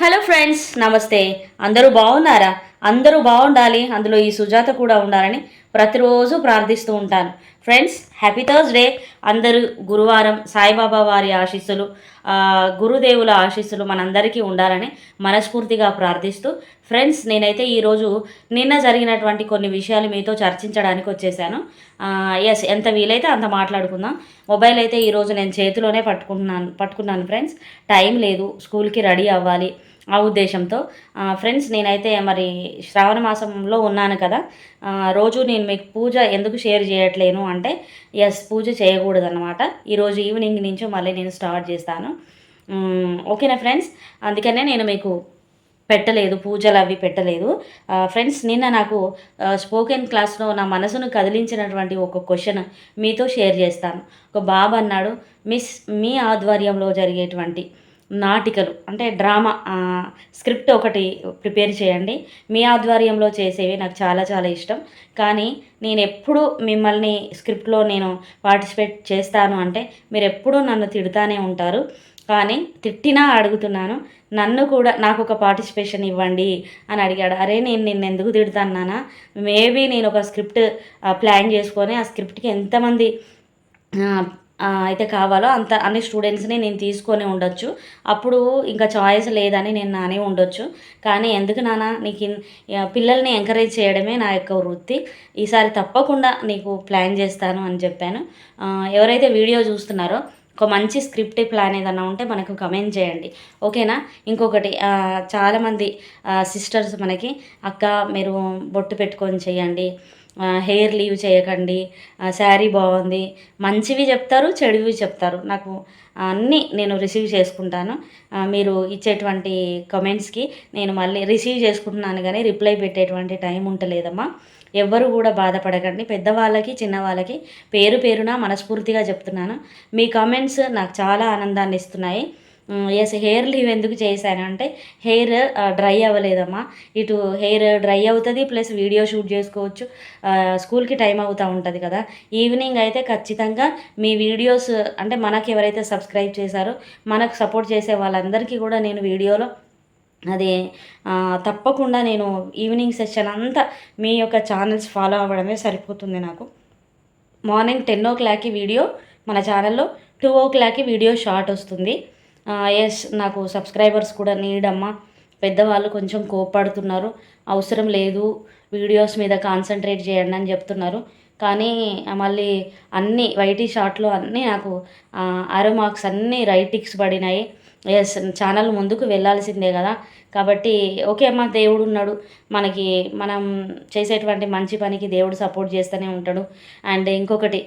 Hello friends నమస్తే. అందరూ బాగున్నారా? అందరూ బాగుండాలి. అందులో ఈ సుజాత కూడా ఉండాలని ప్రతిరోజు ప్రార్థిస్తూ ఉంటాను. ఫ్రెండ్స్ హ్యాపీ థర్స్డే అందరూ గురువారం సాయిబాబా వారి ఆశీస్సులు గురుదేవుల ఆశీస్సులు మనందరికీ ఉండాలని మనస్ఫూర్తిగా ప్రార్థిస్తూ ఫ్రెండ్స్ నేనైతే ఈరోజు నిన్న జరిగినటువంటి కొన్ని విషయాలు మీతో చర్చించడానికి వచ్చేసాను. ఎస్ ఎంత వీలైతే అంత మాట్లాడుకుందాం. మొబైల్ అయితే ఈరోజు నేను చేతిలోనే పట్టుకుంటున్నాను పట్టుకున్నాను ఫ్రెండ్స్ టైం లేదు స్కూల్కి రెడీ అవ్వాలి. ఆ ఉద్దేశంతో. ఫ్రెండ్స్ నేనైతే మరి శ్రావణ మాసంలో ఉన్నాను కదా. రోజు నేను మీకు పూజ ఎందుకు షేర్ చేయట్లేను అంటే ఎస్ పూజ చేయకూడదు అనమాట ఈరోజు ఈవినింగ్ నుంచి మళ్ళీ నేను స్టార్ట్ చేస్తాను. ఓకేనా ఫ్రెండ్స్? అందుకనే నేను మీకు పెట్టలేదు పూజలు అవి పెట్టలేదు. ఫ్రెండ్స్ నిన్న నాకు స్పోకెన్ క్లాస్లో నా మనసును కదిలించినటువంటి ఒక క్వశ్చన్ మీతో షేర్ చేస్తాను. ఒక బాబు అన్నాడు మిస్ మీ ఆధ్వర్యంలో జరిగేటువంటి నాటికలు అంటే డ్రామా స్క్రిప్ట్ ఒకటి ప్రిపేర్ చేయండి. మీ ఆధ్వర్యంలో చేసేవి నాకు చాలా చాలా ఇష్టం. కానీ నేను ఎప్పుడు మిమ్మల్ని స్క్రిప్ట్లో నేను పార్టిసిపేట్ చేస్తాను అంటే మీరు ఎప్పుడూ నన్ను తిడుతూనే ఉంటారు. కానీ తిట్టినా అడుగుతున్నాను నన్ను కూడా నాకు ఒక పార్టిసిపేషన్ ఇవ్వండి అని అడిగాడు. అరే నేను నిన్ను ఎందుకు తిడతాను మేబీ నేను ఒక స్క్రిప్ట్ ప్లాన్ చేసుకొని ఆ స్క్రిప్ట్కి ఎంతమంది అయితే కావాలో అంత అన్ని స్టూడెంట్స్ని నేను తీసుకొని ఉండొచ్చు. అప్పుడు ఇంకా చాయిస్ లేదని నేను నానే ఉండొచ్చు. కానీ ఎందుకు నాన్న నీకు ఇన్- పిల్లల్ని ఎంకరేజ్ చేయడమే నా యొక్క వృత్తి. ఈసారి తప్పకుండా నీకు ప్లాన్ చేస్తాను అని చెప్పాను. ఎవరైతే వీడియో చూస్తున్నారో ఒక మంచి స్క్రిప్ట్ ప్లాన్ ఏదైనా ఉంటే మనకు కమెంట్ చేయండి. ఓకేనా? ఇంకొకటి చాలామంది సిస్టర్స్ మనకి అక్క మీరు బొట్టు పెట్టుకొని చేయండి. హెయిర్ లీవ్ చేయకండి. శారీ బాగుంది. మంచివి చెప్తారు చెడువి చెప్తారు. నాకు అన్నీ నేను రిసీవ్ చేసుకుంటాను. మీరు ఇచ్చేటువంటి కమెంట్స్కి నేను మళ్ళీ రిసీవ్ చేసుకుంటున్నాను కానీ రిప్లై పెట్టేటువంటి టైం ఉంటలేదమ్మా. ఎవ్వరు కూడా బాధపడకండి. పెద్దవాళ్ళకి చిన్నవాళ్ళకి పేరు పేరున మనస్ఫూర్తిగా చెప్తున్నాను. మీ కామెంట్స్ నాకు చాలా ఆనందాన్ని ఇస్తున్నాయి. ఎస్ హెయిర్ లీవ్ ఎందుకు చేశాను అంటే హెయిర్ డ్రై అవ్వలేదమ్మా. ఇటు హెయిర్ డ్రై అవుతుంది ప్లస్ వీడియో షూట్ చేసుకోవచ్చు. స్కూల్కి టైం అవుతూ ఉంటుంది కదా. ఈవినింగ్ అయితే ఖచ్చితంగా మీ వీడియోస్ అంటే మనకి ఎవరైతే సబ్స్క్రైబ్ చేశారో మనకు సపోర్ట్ చేసే వాళ్ళందరికీ కూడా నేను వీడియోలో అది తప్పకుండా నేను ఈవినింగ్ సెషన్ అంతా మీ యొక్క ఛానల్స్ ఫాలో అవ్వడమే సరిపోతుంది నాకు. మార్నింగ్ టెన్ ఓ క్లాక్కి వీడియో మన ఛానల్లో టూ ఓ క్లాక్కి వీడియో షార్ట్ వస్తుంది. ఎస్ నాకు సబ్స్క్రైబర్స్ కూడా నీడమ్మా పెద్దవాళ్ళు కొంచెం కోప్పడుతున్నారు. అవసరం లేదు వీడియోస్ మీద కాన్సన్ట్రేట్ చేయండి అని చెప్తున్నారు. కానీ మళ్ళీ అన్ని వైటీ షార్ట్లో అన్నీ నాకు ఆరో మార్క్స్ అన్నీ రైటిక్స్ పడినాయి. ఎస్ ఛానల్ ముందుకు వెళ్ళాల్సిందే కదా. కాబట్టి ఓకే అమ్మ దేవుడు ఉన్నాడు. మనకి మనం చేసేటువంటి మంచి పనికి దేవుడు సపోర్ట్ చేస్తూనే ఉంటాడు. అండ్ ఇంకొకటి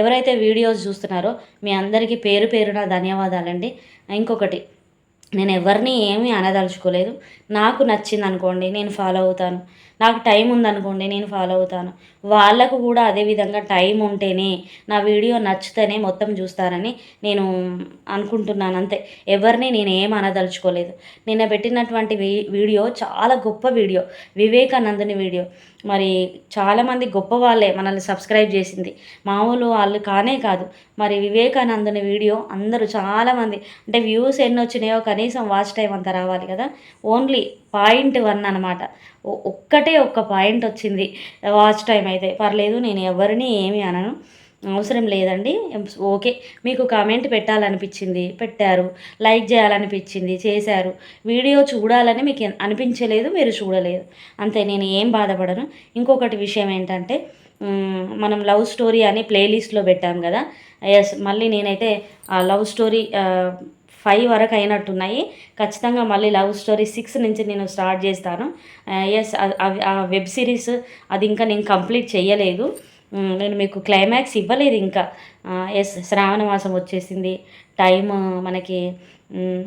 ఎవరైతే వీడియోస్ చూస్తున్నారో మీ అందరికీ పేరు పేరున ధన్యవాదాలండి. ఇంకొకటి నేను ఎవరిని ఏమీ అనదలుచుకోలేదు. నాకు నచ్చింది అనుకోండి నేను ఫాలో అవుతాను. నాకు టైం ఉందనుకోండి నేను ఫాలో అవుతాను. వాళ్ళకు కూడా అదే విధంగా టైం ఉంటేనే నా వీడియో నచ్చితేనే మొత్తం చూస్తారని నేను అనుకుంటున్నాను. అంతే. ఎవరిని నేను ఏం అనదలుచుకోలేదు. నిన్న పెట్టినటువంటి వీ- వీడియో చాలా గొప్ప వీడియో. వివేకానందుని వీడియో. మరి చాలామంది గొప్ప వాళ్ళే మనల్ని సబ్స్క్రైబ్ చేసింది. మామూలు వాళ్ళు కానే కాదు. మరి వివేకానందుని వీడియో అందరూ చాలామంది అంటే వ్యూస్ ఎన్ని వచ్చినాయో కనీసం వాచ్ టైం అంత రావాలి కదా? ఓన్లీ పాయింట్ వన్ అనమాట ఒక్కటే ఒక్క పాయింట్ వచ్చింది వాచ్ టైం అయితే. పర్లేదు నేను ఎవరిని ఏమీ అనను. అవసరం లేదండి. ఓకే. మీకు కామెంట్ పెట్టాలనిపించింది పెట్టారు. లైక్ చేయాలనిపించింది చేశారు. వీడియో చూడాలని మీకు అనిపించలేదు మీరు చూడలేదు. అంతే నేను ఏం బాధపడను. ఇంకొకటి విషయం ఏంటంటే మనం లవ్ స్టోరీ అని ప్లేలిస్ట్లో పెట్టాం కదా. ఎస్ మళ్ళీ నేనైతే ఆ లవ్ స్టోరీ ఫైవ్ వరకు అయినట్టున్నాయి. ఖచ్చితంగా మళ్ళీ లవ్ స్టోరీ సిక్స్ నుంచి నేను స్టార్ట్ చేస్తాను. ఎస్ ఆ వెబ్ సిరీస్ అది ఇంకా నేను కంప్లీట్ చేయలేదు. నేను మీకు క్లైమాక్స్ ఇవ్వలేదు ఇంకా. ఎస్ శ్రావణ మాసం వచ్చేసింది. టైం మనకి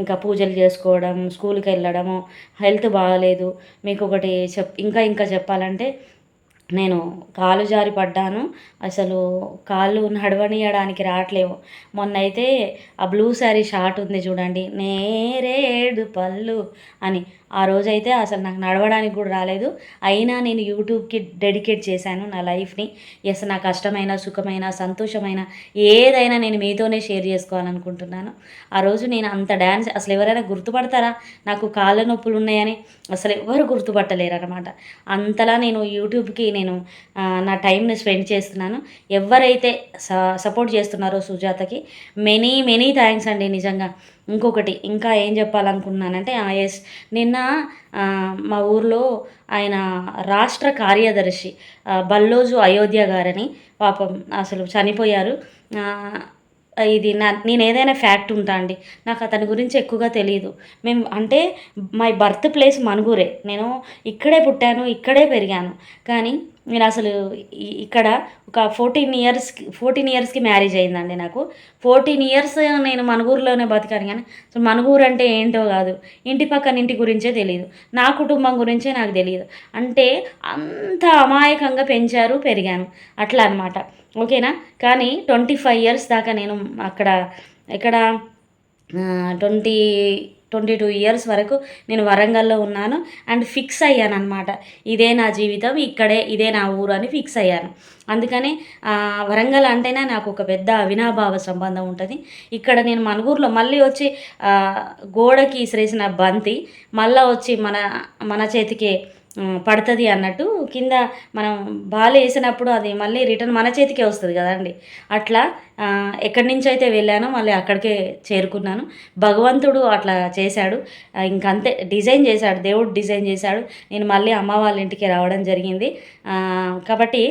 ఇంకా పూజలు చేసుకోవడం స్కూల్కి వెళ్ళడము హెల్త్ బాగాలేదు. మీకు ఒకటి చెప్ ఇంకా ఇంకా చెప్పాలంటే నేను కాలు జారి పడ్డాను అసలు కాళ్ళు నడవనీయడానికి రావట్లేవు. మొన్న అయితే ఆ బ్లూ శారీ షార్ట్ ఉంది చూడండి. నేరేడు పళ్ళు అని. ఆ రోజైతే అసలు నాకు నడవడానికి కూడా రాలేదు. అయినా నేను యూట్యూబ్కి డెడికేట్ చేశాను నా లైఫ్ని. ఎస్ నా కష్టమైన సుఖమైన సంతోషమైన ఏదైనా నేను మీతోనే షేర్ చేసుకోవాలనుకుంటున్నాను. ఆ రోజు నేను అంత డ్యాన్స్ అసలు ఎవరైనా గుర్తుపడతారా? నాకు కాళ్ళ నొప్పులు ఉన్నాయని అసలు ఎవరు గుర్తుపట్టలేరు అనమాట అంతలా నేను యూట్యూబ్కి నేను నా టైంని స్పెండ్ చేస్తున్నాను. ఎవరైతే స- సపోర్ట్ చేస్తున్నారో సుజాతకి మెనీ మెనీ థ్యాంక్స్ అండి నిజంగా. ఇంకొకటి ఇంకా ఏం చెప్పాలనుకున్నానంటే ఎస్ నిన్న మా ఊర్లో ఆయన రాష్ట్ర కార్యదర్శి బల్లోజు అయోధ్య గారని పాపం అసలు చనిపోయారు. ఇది నా నేను ఏదైనా ఫ్యాక్ట్ ఉంటా అండి. నాకు అతని గురించి ఎక్కువగా తెలియదు మేము అంటే మై బర్త్ ప్లేస్ మనుగురే. నేను ఇక్కడే పుట్టాను ఇక్కడే పెరిగాను. కానీ నేను అసలు ఇక్కడ ఒక ఫోర్టీన్ ఇయర్స్కి ఫోర్టీన్ ఇయర్స్కి మ్యారేజ్ అయిందండి నాకు. ఫోర్టీన్ ఇయర్స్ నేను మనుగూరులోనే బతికాను కానీ అసలు మనుగూరు అంటే ఏంటో కాదు. ఇంటి పక్కన ఇంటి గురించే తెలియదు నా కుటుంబం గురించే నాకు తెలియదు అంటే అంత అమాయకంగా పెంచారు పెరిగాను. అట్లా అనమాట ఓకేనా? కానీ ట్వంటీ ఫైవ్ ఇయర్స్ దాకా నేను అక్కడ ఇక్కడ ట్వంటీ ట్వంటీ టూ ఇయర్స్ వరకు నేను వరంగల్లో ఉన్నాను అండ్ ఫిక్స్ అయ్యాను అనమాట ఇదే నా జీవితం ఇక్కడే ఇదే నా ఊరు అని ఫిక్స్ అయ్యాను. అందుకని వరంగల్ అంటేనే నాకు ఒక పెద్ద అవినాభావ సంబంధం ఉంటుంది. ఇక్కడ నేను మనుగూరులో మళ్ళీ వచ్చి గోడకి ఇసిరేసిన బంతి మళ్ళీ వచ్చి మన మన చేతికి పడుతుంది అన్నట్టు కింద మనం బాల్ వేసినప్పుడు అది మళ్ళీ రిటర్న్ మన చేతికే వస్తుంది కదండి. అట్లా ఎక్కడి నుంచి అయితే వెళ్ళానో మళ్ళీ అక్కడికే చేరుకున్నాను. భగవంతుడు అట్లా చేశాడు. ఇంకంతే డిజైన్ చేశాడు దేవుడు డిజైన్ చేశాడు. నేను మళ్ళీ అమ్మ వాళ్ళ ఇంటికి రావడం జరిగింది. కాబట్టి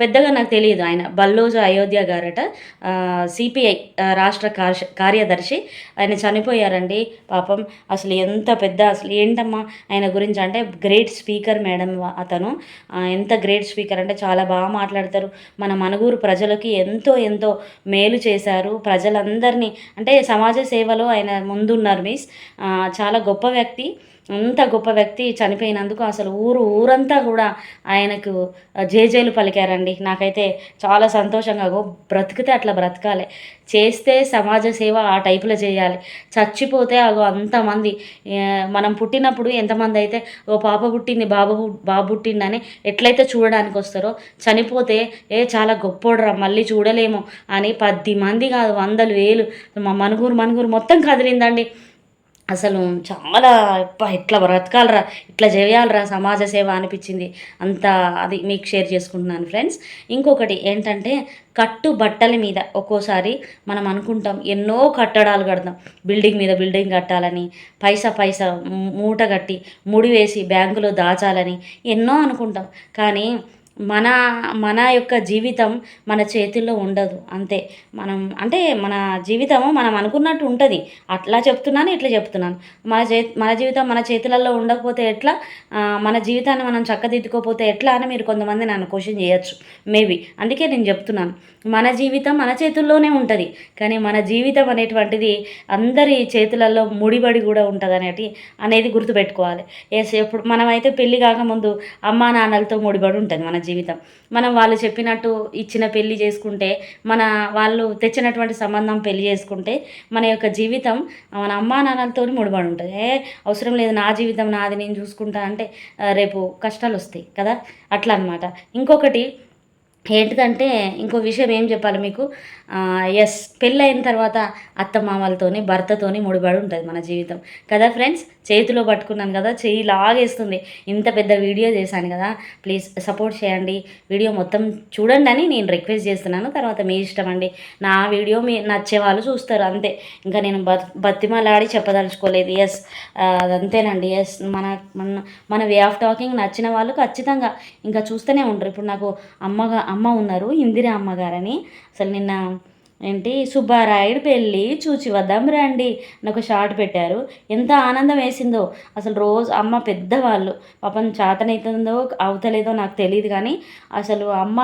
పెద్దగా నాకు తెలియదు ఆయన. బల్లోజు అయోధ్య గారట సిపిఐ రాష్ట్ర కార్య కార్యదర్శి. ఆయన చనిపోయారండి పాపం. అసలు ఎంత పెద్ద అసలు ఏంటమ్మా ఆయన గురించి అంటే గ్రేట్ స్పీకర్ మేడం అతను. ఎంత గ్రేట్ స్పీకర్ అంటే చాలా బాగా మాట్లాడతారు. మన మనుగూరు ప్రజలకి ఎంతో ఎంతో మేలు చేశారు. ప్రజలందరినీ అంటే సమాజ సేవలో ఆయన ముందున్నారు మీస్. చాలా గొప్ప వ్యక్తి. అంత గొప్ప వ్యక్తి చనిపోయినందుకు అసలు ఊరు ఊరంతా కూడా ఆయనకు జేజేలు పలికారండి. నాకైతే చాలా సంతోషంగా బ్రతికితే అట్లా బ్రతకాలి. చేస్తే సమాజ సేవ ఆ టైపులో చేయాలి. చచ్చిపోతే అగో అంతమంది మనం పుట్టినప్పుడు ఎంతమంది అయితే ఓ పాప పుట్టింది బాబు బాబు పుట్టిందని ఎట్లయితే చూడడానికి వస్తారో చనిపోతే ఏ చాలా గొప్పోడరా మళ్ళీ చూడలేము అని పది మంది కాదు వందలు వేలు మా మనుగురు మనుగురు మొత్తం కదిలిందండి. అసలు చాలా అబ్బా ఇట్లా బ్రతకాలరా ఇట్లా చేయాలరా సమాజ సేవ అనిపించింది. అంత అది మీకు షేర్ చేసుకుంటున్నాను ఫ్రెండ్స్. ఇంకొకటి ఏంటంటే కట్టు బట్టల మీద ఒక్కోసారి మనం అనుకుంటాం ఎన్నో కట్టడాలు కడతాం బిల్డింగ్ మీద బిల్డింగ్ కట్టాలని పైసా పైసా మూట కట్టి ముడి వేసి బ్యాంకులో దాచాలని ఎన్నో అనుకుంటాం. కానీ మన మన యొక్క జీవితం మన చేతుల్లో ఉండదు అంతే. మనం అంటే మన జీవితం మనం అనుకున్నట్టు ఉంటుంది. అట్లా చెప్తున్నాను ఇట్లా చెప్తున్నాను. మన చే మన జీవితం మన చేతులలో ఉండకపోతే ఎట్లా? మన జీవితాన్ని మనం చక్కదిద్దుకోకపోతే ఎట్లా అని మీరు కొంతమంది నన్ను క్వశ్చన్ చేయొచ్చు. మేబీ అందుకే నేను చెప్తున్నాను. మన జీవితం మన చేతుల్లోనే ఉంటుంది. కానీ మన జీవితం అనేటువంటిది అందరి చేతులలో ముడిబడి కూడా ఉంటుంది అనేటి అనేది గుర్తుపెట్టుకోవాలి. ఎస్ ఎప్పుడు మనమైతే పెళ్ళి కాకముందు అమ్మా నాన్నలతో ముడిబడి ఉంటుంది మన జీవితం. మనం వాళ్ళు చెప్పినట్టు ఇచ్చిన పెళ్ళి చేసుకుంటే మన వాళ్ళు తెచ్చినటువంటి సంబంధం పెళ్ళి చేసుకుంటే మన యొక్క జీవితం మన అమ్మా నాన్నలతో ముడిపడి ఉంటుంది. ఏ అవసరం లేదు నా జీవితం నాది నేను చూసుకుంటా అంటే రేపు కష్టాలు వస్తాయి కదా? అట్లా అనమాట ఇంకొకటి ఏంటిదంటే ఇంకో విషయం ఏం చెప్పాలి మీకు? ఎస్ పెళ్ళైన తర్వాత అత్త మామలతోని భర్తతోని ముడిపడి ఉంటుంది మన జీవితం. కదా ఫ్రెండ్స్ చేతిలో పట్టుకున్నాను కదా చేయి లాగేస్తుంది. ఇంత పెద్ద వీడియో చేశాను కదా ప్లీజ్ సపోర్ట్ చేయండి. వీడియో మొత్తం చూడండి అని నేను రిక్వెస్ట్ చేస్తున్నాను. తర్వాత మీ ఇష్టం అండి. నా వీడియో మీ నచ్చే వాళ్ళు చూస్తారు అంతే. ఇంకా నేను బత్ బతిమలాడి చెప్పదలుచుకోలేదు. ఎస్ అదంతేనండి. ఎస్ మన మన మన వే ఆఫ్ టాకింగ్ నచ్చిన వాళ్ళు ఖచ్చితంగా ఇంకా చూస్తూనే ఉంటారు ఇప్పుడు నాకు అమ్మగా అమ్మ ఉన్నారు ఇందిరా అమ్మగారని. అసలు నిన్న ఏంటి సుబ్బారాయుడు పెళ్ళి చూచి వద్దాం రండి అని ఒక షార్ట్ పెట్టారు. ఎంత ఆనందం వేసిందో. అసలు రోజు అమ్మ పెద్దవాళ్ళు. పాపం చేతనైతుందో అవుతలేదో నాకు తెలియదు కానీ అసలు అమ్మ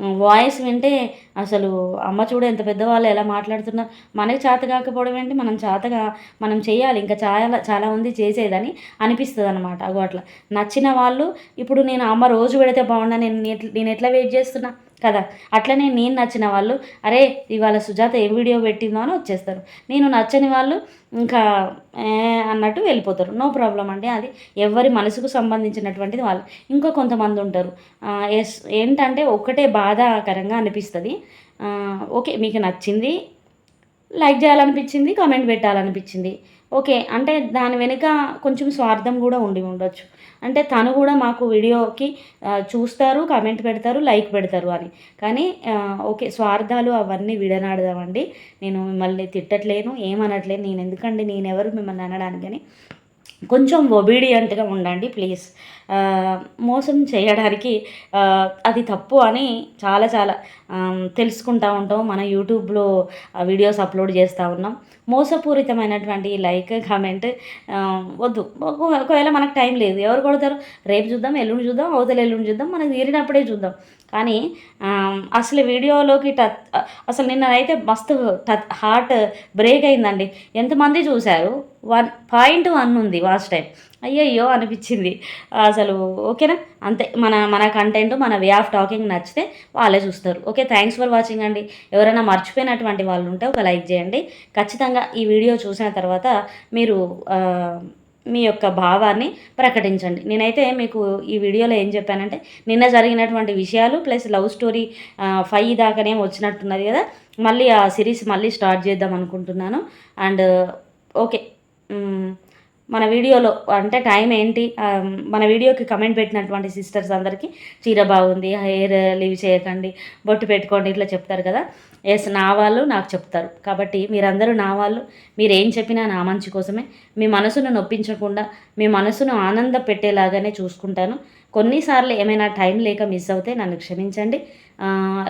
వాయిస్ వింటే అసలు అమ్మ చూడు ఎంత పెద్దవాళ్ళు ఎలా మాట్లాడుతున్నారు మనకి చేత కాకపోవడం ఏంటి? మనం చేతగా మనం చేయాలి. ఇంకా చాలా చాలా మంది చేసేదని అనిపిస్తుంది అనమాట అగో అట్లా. నచ్చిన వాళ్ళు ఇప్పుడు నేను అమ్మ రోజు పెడితే బాగున్నా నేను నేను ఎట్లా వెయిట్ చేస్తున్నా? కదా? అట్లనే నేను నచ్చిన వాళ్ళు అరే ఇవాళ సుజాత ఏ వీడియో పెట్టిందో అని వచ్చేస్తారు. నేను నచ్చని వాళ్ళు ఇంకా అన్నట్టు వెళ్ళిపోతారు. నో ప్రాబ్లం అండి అది. ఎవరి మనసుకు సంబంధించినటువంటిది వాళ్ళు. ఇంకా కొంతమంది ఉంటారు. ఎస్ ఏంటంటే ఒకటే బాధాకరంగా అనిపిస్తుంది. ఓకే మీకు నచ్చింది లైక్ చేయాలనిపించింది కామెంట్ పెట్టాలనిపించింది. ఓకే అంటే దాని వెనుక కొంచెం స్వార్థం కూడా ఉండి ఉండొచ్చు. అంటే తను కూడా మాకు వీడియోకి చూస్తారు కామెంట్ పెడతారు లైక్ పెడతారు అని. కానీ ఓకే స్వార్థాలు అవన్నీ విడనాడదామండి. నేను మిమ్మల్ని తిట్టట్లేను ఏమనట్లేను నేను ఎందుకండి నేను ఎవరు మిమ్మల్ని అనడానికి కొంచెం ఒబీడియంట్గా ఉండండి ప్లీజ్. మోసం చేయడానికి అది తప్పు అని చాలా చాలా తెలుసుకుంటూ ఉంటాం. మన యూట్యూబ్లో వీడియోస్ అప్లోడ్ చేస్తూ ఉన్నాం. మోసపూరితమైనటువంటి లైక్ కామెంట్ వద్దు. ఒకవేళ మనకు టైం లేదు. ఎవరు కొడతారు? రేపు చూద్దాం ఎల్లుండి చూద్దాం అవతల ఎల్లుండి చూద్దాం. మనకు తీరినప్పుడే చూద్దాం. కానీ అసలు వీడియోలోకి టచ్ అసలు నిన్న అయితే మస్తు టచ్ హార్ట్ బ్రేక్ అయిందండి. ఎంతమంది చూశారు? వన్ పాయింట్ వన్ ఉంది వాచ్ టైం. అయ్యయ్యో అనిపించింది. అసలు ఓకేనా? అంతే మన మన కంటెంట్ మన వే ఆఫ్ టాకింగ్ నచ్చితే వాళ్ళే చూస్తారు. ఓకే థ్యాంక్స్ ఫర్ వాచింగ్ అండి. ఎవరైనా మర్చిపోయినటువంటి వాళ్ళు ఉంటే ఒక లైక్ చేయండి. ఖచ్చితంగా ఈ వీడియో చూసిన తర్వాత మీరు మీ యొక్క భావాన్ని ప్రకటించండి. నేనైతే మీకు ఈ వీడియోలో ఏం చెప్పానంటే నిన్న జరిగినటువంటి విషయాలు ప్లస్ లవ్ స్టోరీ ఫైవ్ దాకానే వచ్చినట్టున్నది కదా మళ్ళీ ఆ సిరీస్ మళ్ళీ స్టార్ట్ చేద్దాం అనుకుంటున్నాను. And okay. మన వీడియోలో అంటే టైం ఏంటి? మన వీడియోకి కమెంట్ పెట్టినటువంటి సిస్టర్స్ అందరికీ చీర బాగుంది హెయిర్ లీవ్ చేయకండి బొట్టు పెట్టుకోండి ఇట్లా చెప్తారు కదా? ఎస్ నా వాళ్ళు నాకు చెప్తారు. కాబట్టి మీరందరూ నా వాళ్ళు మీరు ఏం చెప్పినా నా మంచి కోసమే. మీ మనసును నొప్పించకుండా మీ మనసును ఆనంద పెట్టేలాగానే చూసుకుంటాను. కొన్నిసార్లు ఏమైనా టైం లేక మిస్ అవుతే నన్ను క్షమించండి.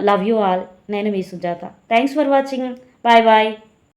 లవ్ యూ ఆల్ నేను మీ Sujatha. Thanks for watching bye bye